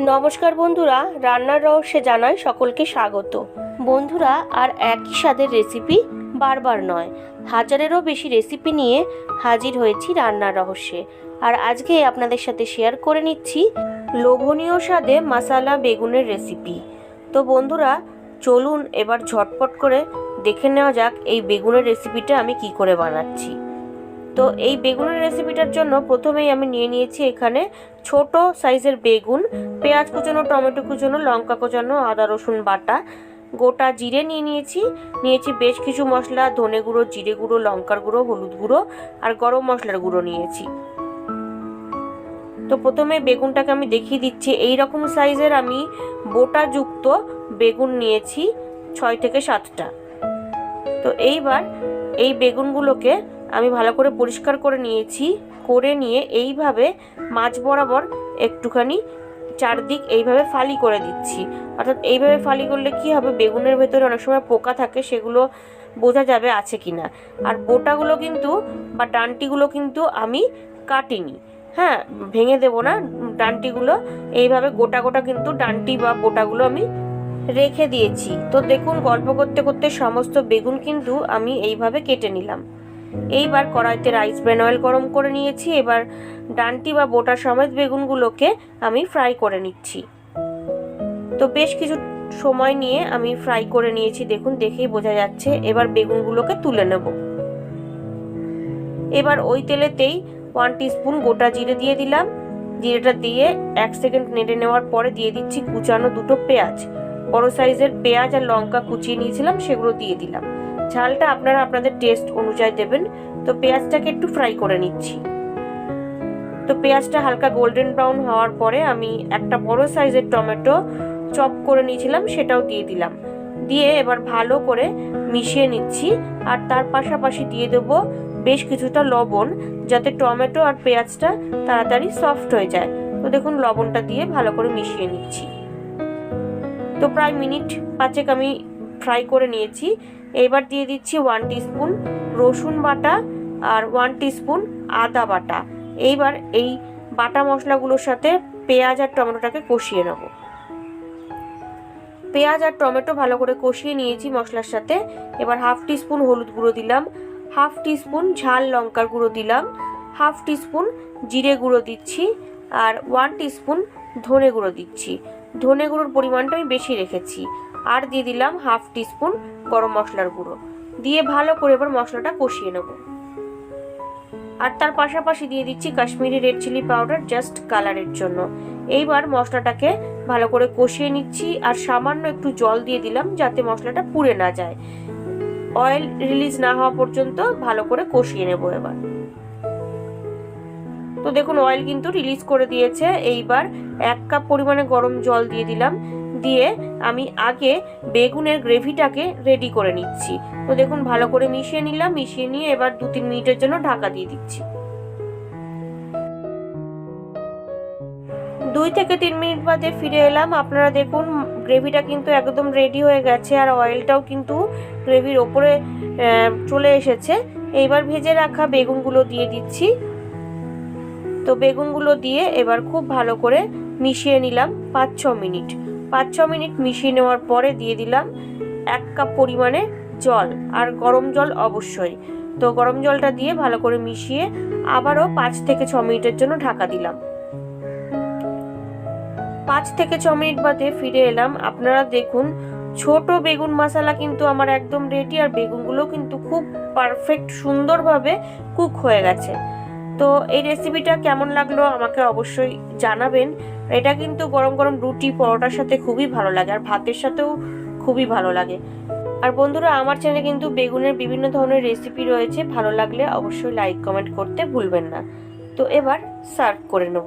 নমস্কার বন্ধুরা, রান্নার রহস্যে জানাই সকলকে স্বাগত। বন্ধুরা, আর একই স্বাদের রেসিপি বারবার নয়, হাজারেরও বেশি রেসিপি নিয়ে হাজির হয়েছি রান্নার রহস্যে। আর আজকে আপনাদের সাথে শেয়ার করে নিচ্ছি লোভনীয় স্বাদে মাসালা বেগুনের রেসিপি তো বন্ধুরা, চলুন এবার ঝটপট করে দেখে নেওয়া যাক এই বেগুনের রেসিপিটা আমি কি করে বানাচ্ছি। তো এই বেগুনের রেসিপিটার জন্য প্রথমেই আমি নিয়ে নিয়েছি এখানে ছোট সাইজের বেগুন, পেঁয়াজ কুচানো, টমেটো কুচানো, লঙ্কা কুচানো, আদা, রসুন বাটা। গোটা জিরে নিয়ে নিয়েছি। নিয়েছি বেশ কিছু মশলা, ধনে গুঁড়ো, জিরে গুঁড়ো, লঙ্কার গুঁড়ো, হলুদ গুঁড়ো আর গরম মশলার গুঁড়ো নিয়েছি। তো প্রথমে বেগুনটাকে আমি দেখিয়ে দিচ্ছি। এই রকম সাইজের আমি বোটাযুক্ত বেগুন নিয়েছি ছয় থেকে সাতটা। তো এইবার এই বেগুনগুলোকে আমি ভালো করে পরিষ্কার করে নিয়েছি, করে নিয়ে এইভাবে মাছ বরাবর একটুখানি চারদিক এইভাবে ফালি করে দিচ্ছি। অর্থাৎ এইভাবে ফালি করলে কি হবে? বেগুনের ভেতরে অনেক সময় পোকা থাকে, সেগুলো বোঝা যাবে আছে কি না আর বোটাগুলো কিন্তু বা ডান্টিগুলো কিন্তু আমি কাটিনি। হ্যাঁ ভেঙে দেবো না। ডান্টিগুলো এইভাবে গোটা গোটা কিন্তু ডান্টি বা বোটাগুলো আমি রেখে দিয়েছি। তো দেখুন, গল্প করতে করতে সমস্ত বেগুন কিন্তু আমি এইভাবে কেটে নিলাম। এইবার কড়াইতে রাইস ব্রেন অয়েল গরম করে নিয়েছি, এবার ডান্টি বা বোটা সমেত বেগুনগুলোকে আমি ফ্রাই করে নিচ্ছি। তো বেশ কিছু সময় নিয়ে আমি ফ্রাই করে নিয়েছি, দেখুন দেখেই বোঝা যাচ্ছে, এবার বেগুনগুলোকে তুলে নেব। এবার ওই তেলেতেই ওয়ান টিস্পুন গোটা জিরে দিয়ে দিলাম। জিরেটা দিয়ে এক সেকেন্ড নেড়ে নেওয়ার পরে দিয়ে দিচ্ছি কুচানো দুটো পেঁয়াজ। বড় সাইজের পেঁয়াজ আর লঙ্কা কুচিয়ে নিয়েছিলাম, সেগুলো দিয়ে দিলাম। ঝালটা আপনারা আপনাদের টেস্ট অনুযায়ী দেবেন। তো পেঁয়াজটাকে একটু ফ্রাই করে নিচ্ছি। তো পেঁয়াজটা হালকা গোল্ডেন ব্রাউন হওয়ার পরে আমি একটা বড় সাইজের টমেটো চপ করে নিয়েছিলাম, সেটাও দিয়ে দিলাম। দিয়ে এবার ভালো করে মিশিয়ে নিচ্ছি, আর তার পাশাপাশি দিয়ে দেব বেশ কিছুটা লবণ, যাতে টমেটো আর পেঁয়াজটা তাড়াতাড়ি সফট হয়ে যায়। তো দেখুন, লবণটা দিয়ে ভালো করে মিশিয়ে নিচ্ছি। তো প্রায় মিনিট পাঁচেক আমি ফ্রাই করে নিয়েছি। এবার দিয়ে দিচ্ছি ওয়ান টিস্পুন রসুন বাটা আর ওয়ান টিস্পুন আদা বাটা। এইবার এই বাটা মশলাগুলোর সাথে পেঁয়াজ আর টমেটোটাকে কষিয়ে নেব। পেঁয়াজ আর টমেটো ভালো করে কষিয়ে নিয়েছি মশলার সাথে। এবার হাফ টিস্পুন হলুদ গুঁড়ো দিলাম। হাফ টিস্পুন ঝাল লঙ্কার গুঁড়ো দিলাম। হাফ টিস্পুন জিরে গুঁড়ো দিচ্ছি আর ওয়ান টিস্পুন ধনে গুঁড়ো দিচ্ছি। ধনে গুঁড়োর পরিমাণটা আমি বেশি রেখেছি। আর দিয়ে দিলাম হাফ টিস্পুন গরম মশলার গুঁড়ো। দিয়ে ভালো করে এবার মশলাটা কষিয়ে নেব। আর তার পাশাপাশি দিয়ে দিচ্ছি Kashmiri red chilli powder just কালারের জন্য। এইবার মশলাটাকে ভালো করে কষিয়ে নিচ্ছি আর সামান্য একটু জল দিয়ে দিলাম যাতে মশলাটা পুড়ে না যায়। অয়েল রিলিজ না হওয়া পর্যন্ত ভালো করে কষিয়ে নেব এবার। তো দেখুন, অয়েল কিন্তু রিলিজ করে দিয়েছে। এইবার এক কাপ পরিমাণে গরম জল দিয়ে দিলাম। দিয়ে আমি আগে বেগুনের গ্রেভিটাকে রেডি করে নিচ্ছি। তো দেখুন, ভালো করে মিশিয়ে নিলাম, মিশিয়ে নিয়ে এবার দু তিন মিনিটের জন্য ঢাকা দিয়ে দিচ্ছি। দুই থেকে তিন মিনিট বাদে ফিরে এলাম। আপনারা দেখুন, গ্রেভিটা কিন্তু একদম রেডি হয়ে গেছে আর অয়েলটাও কিন্তু গ্রেভির ওপরে চলে এসেছে। এইবার ভেজে রাখা বেগুনগুলো দিয়ে দিচ্ছি। তো বেগুনগুলো দিয়ে এবার খুব ভালো করে মিশিয়ে নিলাম পাঁচ ছ মিনিট। পাঁচ ছ মিনিট মিশিয়ে নেওয়ার পরে দিয়ে দিলাম এক কাপ পরিমাণে জল আর গরম জল অবশ্যই। তো গরম জলটা দিয়ে ভালো করে মিশিয়ে আবারও পাঁচ থেকে ছ মিনিটের জন্য ঢাকা দিলাম। পাঁচ থেকে ছ মিনিট বাদে ফিরে এলাম। আপনারা দেখুন, ছোট বেগুন মশালা কিন্তু আমার একদম রেডি আর বেগুনগুলো কিন্তু খুব পারফেক্ট সুন্দরভাবে কুক হয়ে গেছে। তো এই রেসিপিটা কেমন লাগল আমাকে অবশ্যই জানাবেন। এটা কিন্তু গরম গরম রুটি, পরোটার সাথে খুবই ভালো লাগে আর ভাতের সাথেও খুবই ভালো লাগে। আর বন্ধুরা, আমার চ্যানেলে কিন্তু বেগুনের বিভিন্ন ধরনের রেসিপি রয়েছে। ভালো লাগলে অবশ্যই লাইক কমেন্ট করতে ভুলবেন না। তো এবার সার্ভ করে নেব।